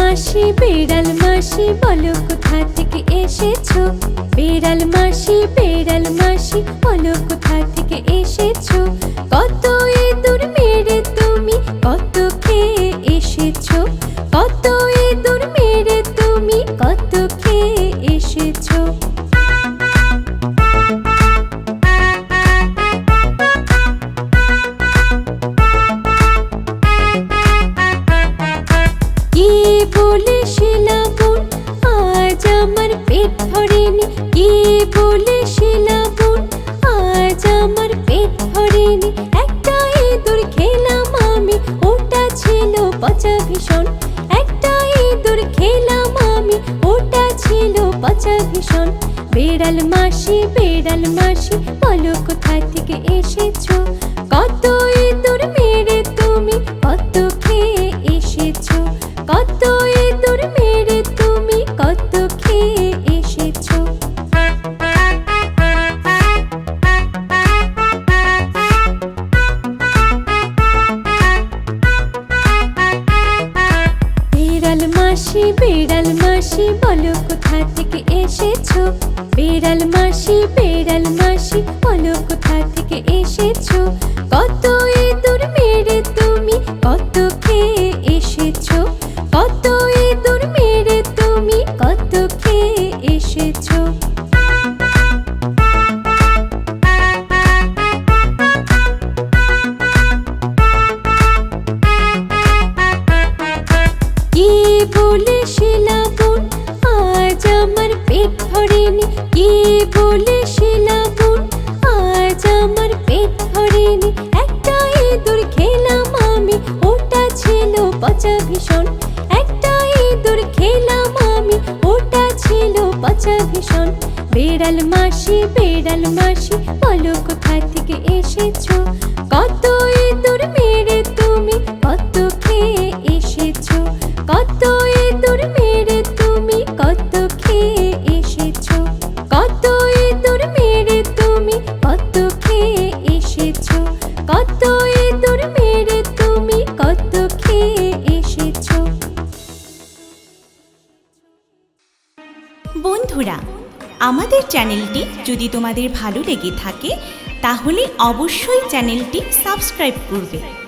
মাসি, বেড়াল মাসি, বলো কোথা থেকে এসেছ? বেড়াল মাসি বেড়াল মাসি, বলো কোথা থেকে এসেছ? কত এ দূর মেরে তুমি, কত পেট কি শিলাবন আজ আমার পেট একটা ইঁদুর খেলাম আমি, ওটা ছিল পচা ভীষণ। একটা ইঁদুর খেলাম আমি, ওটা ছিল পচা ভীষণ। বেড়াল মাসি বেড়াল মাসি বলো কোথা থেকে এসেছ? কত ইঁদুর মাসি, বেড়াল মাসি, বলো কোথা থেকে এসেছ? বেড়াল মাসি বেড়াল মাসি, বলো কোথা থেকে এসেছ? কত পেট ভরেনি, কি বলে শিলাবন আজ আমার পেট ভরেনি, একটা ইঁদুর খেলাম আমি, ওটা ছিল পচা ভীষণ। একটা ইঁদুর খেলাম আমি, ওটা ছিল পচা ভীষণ। বেড়াল মাসি বেড়াল মাসি, বলো কোথা থেকে এসেছ? কত ইঁদুর মেরে তুমি, কত খেয়ে এসেছ? কত কত খেয়ে তুমি কত খেয়ে এসেছ? বন্ধুরা, আমাদের চ্যানেলটি যদি তোমাদের ভালো লেগে থাকে, তাহলে অবশ্যই চ্যানেলটি সাবস্ক্রাইব করবে।